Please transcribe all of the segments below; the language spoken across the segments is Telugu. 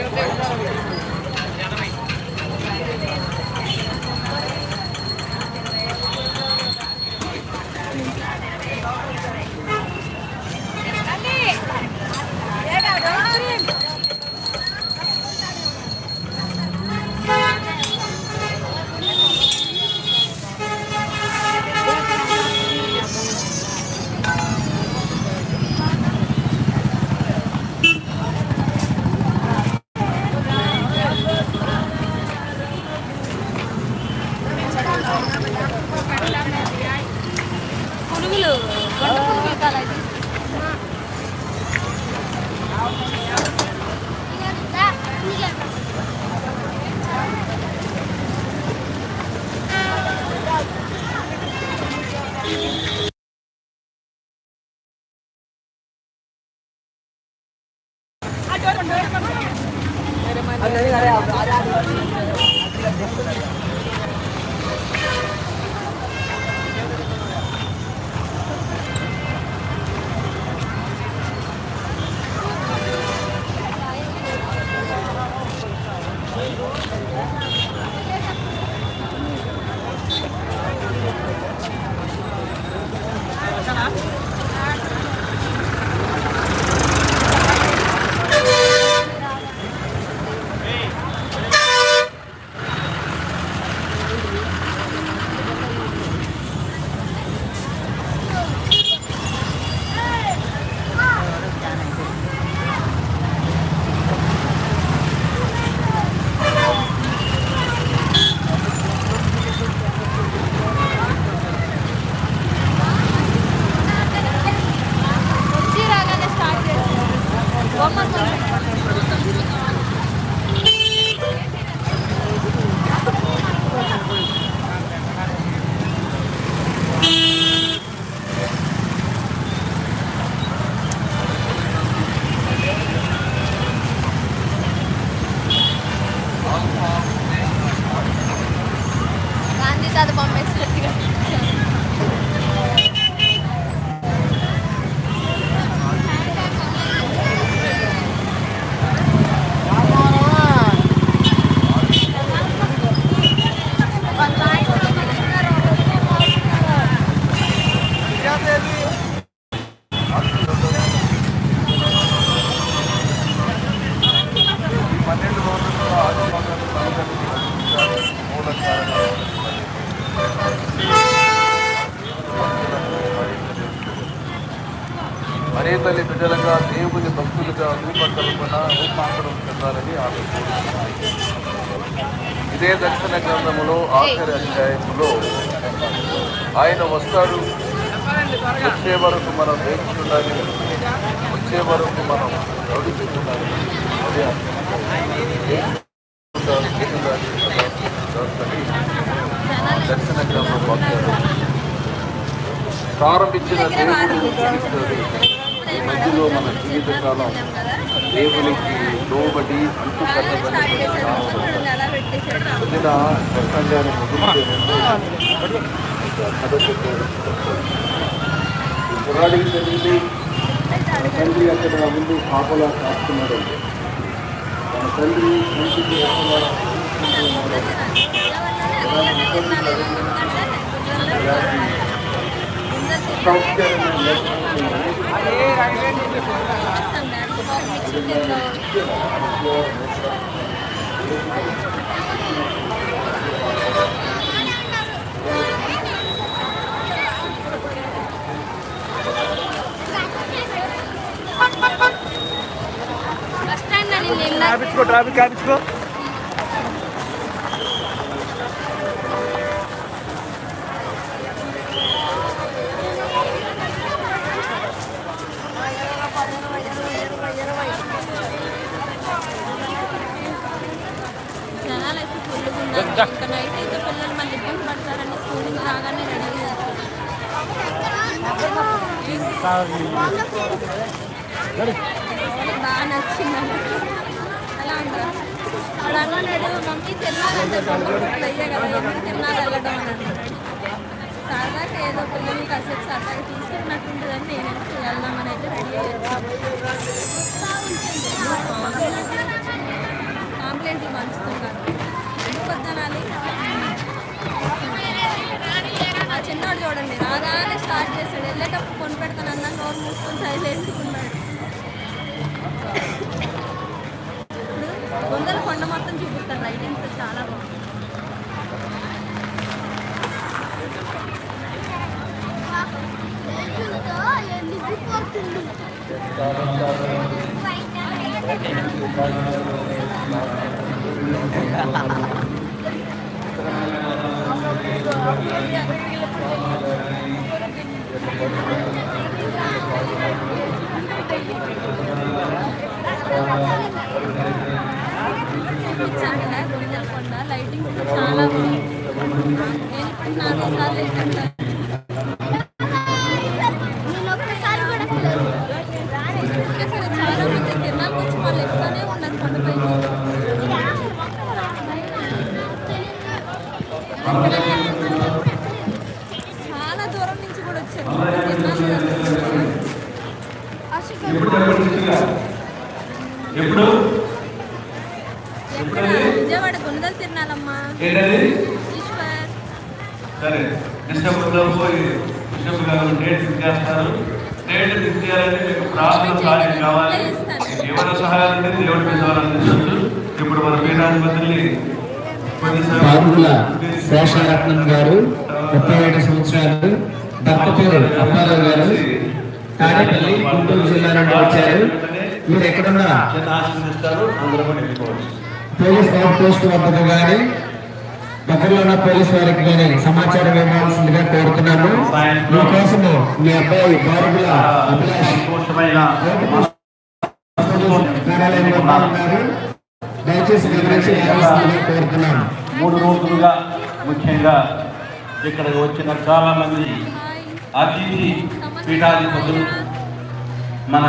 ఉంది పునుగులు Yeah. ఇదే దర్శన గ్రంథములో ఆఖరి అధ్యాయంలో ఆయన వస్తాడు. వచ్చే వరకు మనం వేచి ఉండాలి వచ్చే వరకు మనం నడుచుకుండాలి. అదే దర్శన గ్రంథం ప్రారంభించిన దేవుడు ఈ మధ్యలో మన జీవితకాలం దేవునికి లోబడి అంటు కట్టబడి ప్రసంగాన్ని తెలియదు తన తండ్రి అక్కడ ముందు కాపలా కాస్తున్నాడు తన తండ్రి ఇంటికి ట్రాఫిక్ ఆపించుకో ట్రాఫిక్ ఆపించుకో బాగా నచ్చిందండి అలా అంటారు వాడు అన్నాడు మమ్మీ అయ్యే కదా ఎందుకు తిన్నాను వెళ్ళడం అన్నాడు సరదాగా ఏదో పిల్లల్ని కాసేపు సరదాగా తీసుకెళ్ళినట్టుంటుందని నేను వెళ్దామని అయితే రెడీ కాంప్లైంట్లు ఎందుకు వద్దనాలి చిన్నవాడు చూడండి రాగానే స్టార్ట్ చేశాడు. వెళ్ళేటప్పుడు కొని పెడతాను అన్న నోరు మూసుకొని సైలెంట్ చూపించాను కదా గుడిదల కొండ లైటింగ్స్ చాలా బాగుంది నేను ఇప్పుడు నాలుగు సార్లు చాలా దూరం నుంచి కూడా వచ్చారు. ఎప్పుడు విజయవాడ తిరణాలమ్మా ఏంటది? ఈశ్వర్. సరే పోయి డిస్టర్బ్ గారు డేట్ ఫిక్స్ చేస్తారు. డేట్ ఫిక్స్ చేయాలంటే మీకు ప్రార్థన సహాయం కావాలి. ఏమైనా సహాయం ఉంటే దేవుడి మీద అందించవచ్చు ఇప్పుడు మన పీఠాధిపతుల్ని బాబుల శేషరత్నం గారు ముప్పై ఏడు సంవత్సరాలు దత్తపూర్ అప్పారావు గారు తాడేపల్లి గుంటూరు జిల్లా నుండి వచ్చారు. మీరు ఎక్కడున్నా పోలీస్ అవుట్ పోస్ట్ వద్దకు కానీ దగ్గరలో ఉన్న పోలీస్ వారికి కానీ సమాచారం ఇవ్వాల్సిందిగా కోరుతున్నాము. మీకోసము మీ అబ్బాయి బాబుల అభిలాష్ కార్యాలయంలో ఉన్నారు దయచేసి మూడు రోజులుగా ముఖ్యంగా ఇక్కడికి వచ్చిన చాలా మంది అతిథి పీఠాధిపతులు మన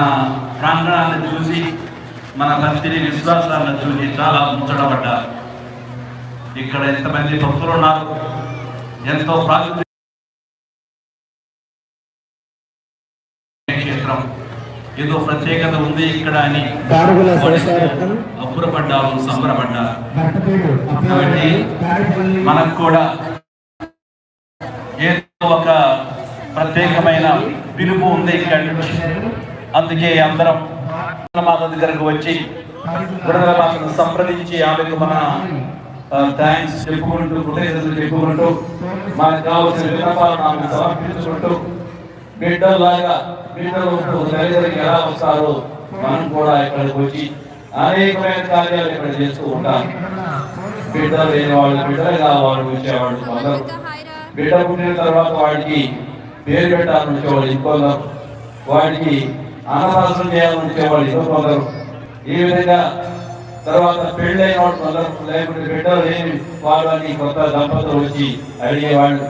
ప్రాంగణాన్ని చూసి మన భక్తిని విశ్వాసాలను చూసి చాలా ముచ్చటపడ్డారు. ఇక్కడ ఎంతమంది భక్తులు ఉన్నారు? ఎంతో ప్రాచుర్యం. క్షేత్రం ఏదో ప్రత్యేకత ఉంది ఇక్కడ అని అబ్బురపడ్డారు సంబరపడ్డారు కాబట్టి మనకు కూడా ఏదో ఒక ప్రత్యేకమైన పిలుపు ఉంది ఇక్కడి నుంచి. అందుకే అందరం మాత దగ్గరకు వచ్చి సంప్రదించి ఆమెకు మన థ్యాంక్స్ చెప్పుకుంటూ కృతజ్ఞతలు చెప్పుకుంటూ మనకు కావాల్సిన విన్నపాలను ఆమెకు సమర్పించుకుంటూ బిడ్డలాగా బిడ్డలు తల్లిదండ్రులకి ఎలా వస్తారో మనం కూడా ఇక్కడికి వచ్చి అనేకమైన కార్యాలు ఇక్కడ చేస్తూ ఉంటాం. బిడ్డ లేని వాళ్ళు బిడ్డలుగా వాళ్ళు వచ్చేవాళ్ళు కొందరు. బిడ్డ పుట్టిన తర్వాత వాడికి పేరు పెట్టాలని వచ్చేవాళ్ళు ఇంకొందరు. వాడికి అన్నదాసం చేయాలని వచ్చేవాళ్ళు ఇంకొందరు. ఈ విధంగా తర్వాత పెళ్ళైన వాళ్ళు కొందరు. లేకుంటే బిడ్డలు లేని వాళ్ళని కొత్త దంపతులు వచ్చి అడిగేవాళ్ళు.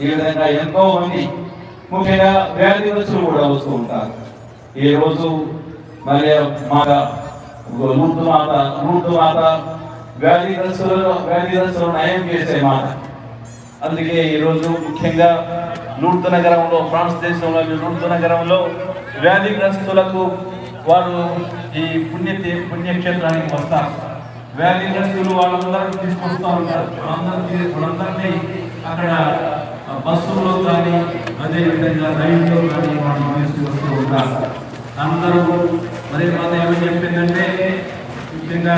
ఈ విధంగా ఎంతో మంది ముఖ్యంగా వ్యాధిగ్రస్తులు కూడా వస్తూ ఉంటారు. ఈ రోజు మరి మా లూతు మాత లూతు మాత వ్యాధిగ్రస్తులను వ్యాధిగ్రస్తులను నయం చేసే మాట. అందుకే ఈరోజు ముఖ్యంగా లూర్తు నగరంలో ఫ్రాన్స్ దేశంలో లూర్తు నగరంలో వ్యాధిగ్రస్తులకు వారు ఈ పుణ్య పుణ్యక్షేత్రానికి వస్తారు. వ్యాధిగ్రస్తులు వాళ్ళందరూ తీసుకొస్తూ ఉంటారు. వాళ్ళందరినీ వాళ్ళందరినీ అక్కడ బస్సుల్లో కానీ అదేవిధంగా రైల్లో కానీ వాళ్ళు తీసుకొస్తూ ఉంటారు అందరూ మరి మన ఏమని చెప్పిందంటే ముఖ్యంగా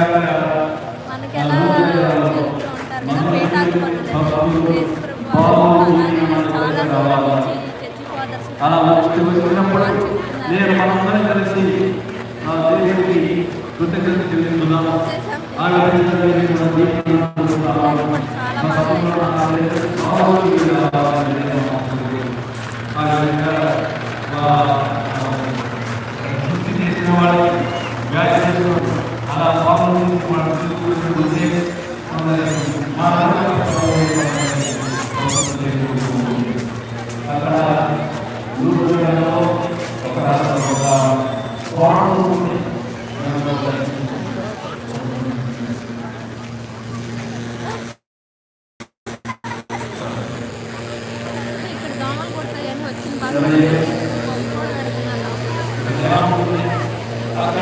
అలా వచ్చి వచ్చినప్పుడు నేను మనందరం కలిసి దేవుడికి కృతజ్ఞత చెల్లిస్తున్నాం చేసాం చాలా బాగా ఇక్కడ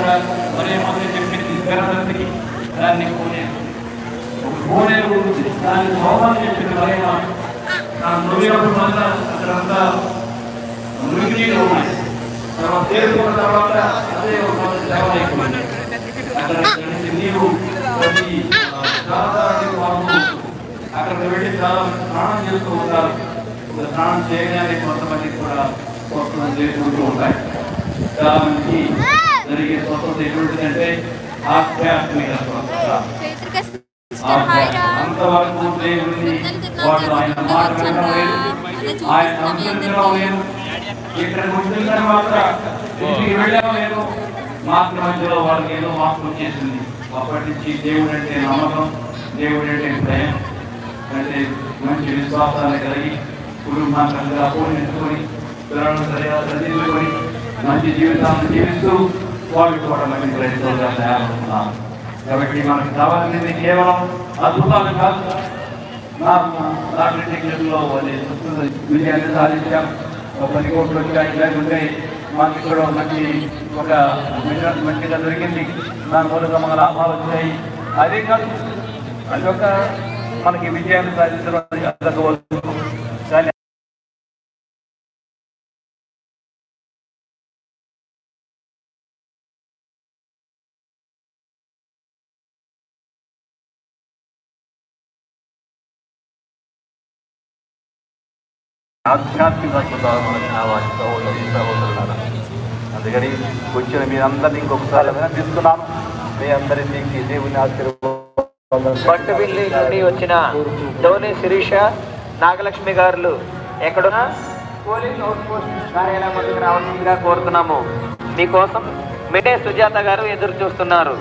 కూడా మరే మొదలు చెప్పింది గణపతికి దాన్ని కోనే ఒక కోనే ఉంటుంది దాన్ని సోమాన్ని చెప్పింది మరేమ ఆ నువ్వేప్పుడు వల్ల అక్కడంతా మురిగినీళ్ళు ఉన్నాయి తర్వాత తేరుకున్న తర్వాత అదే ఒక మొదటి దేవాలయం అక్కడ నుంచి నీరు వచ్చి దాదాపు అక్కడికి వెళ్ళి చాలా స్నానం చేస్తూ ఉంటారు. ఇంకా స్నానం చేయగానే కొంతమంది కూడా స్వస్థం చేసుకుంటూ ఉంటాయి. చాలా మందికి జరిగే స్వస్థత ఎటువంటిదంటే ఆధ్యాత్మిక స్వస్థత చైత్రిక సిస్టర్ హాయ్ రా అంతవరకు వాళ్ళు ఆయన మాట వినడం లేదు. ఆయన అనుసరించడం లేదు. ఇక్కడికి వచ్చిన తర్వాత ఇంటికి వెళ్ళడం లేదు. మార్పు మధ్యలో వాళ్ళకి ఏదో మార్పు వచ్చేసింది. అప్పటి నుంచి దేవుడు అంటే నమ్మకం దేవుడు అంటే ప్రేమ అంటే మంచి విశ్వాసాన్ని కలిగి కుటుంబాంతంగా పోషించుకొని పిల్లలను సరిగా చదివించుకొని మంచి జీవితాన్ని జీవిస్తూ వాళ్ళు కూడా మంచి ప్రయత్నంగా తయారవుతున్నారు కాబట్టి మనకు కావాల్సింది కేవలం అద్భుతాలు కాదు డాక్టర్ టెక్నిక్లో విజయాన్ని సాధించాం ఒక పది కోట్లు వచ్చాయి లేకుంటే మాకు ఇక్కడ మంచి ఒక మంచిగా దొరికింది దాని మూలంగా మన లాభాలు వచ్చాయి అదే కాదు అదొక మనకి విజయాన్ని సాధించడం అనేది అదొక కానీ ఆధ్యాత్మిక అద్భుతాలు కావాలి సహోదరు సహోదరులారా అందుకని వచ్చిన మీ అందరినీ ఇంకొకసారి అభినందిస్తున్నాను మీ అందరినీ దేవుని ఆశీర్వాదం పట్టుబిల్లి నుండి వచ్చిన ధోని శిరీష నాగలక్ష్మి గారు ఎక్కడున్నా? పోలీస్ అవుట్ పోస్ట్ కార్యాలయం రావాల్సిందిగా కోరుతున్నాము. మీకోసం మిటే సుజాత గారు ఎదురు చూస్తున్నారు.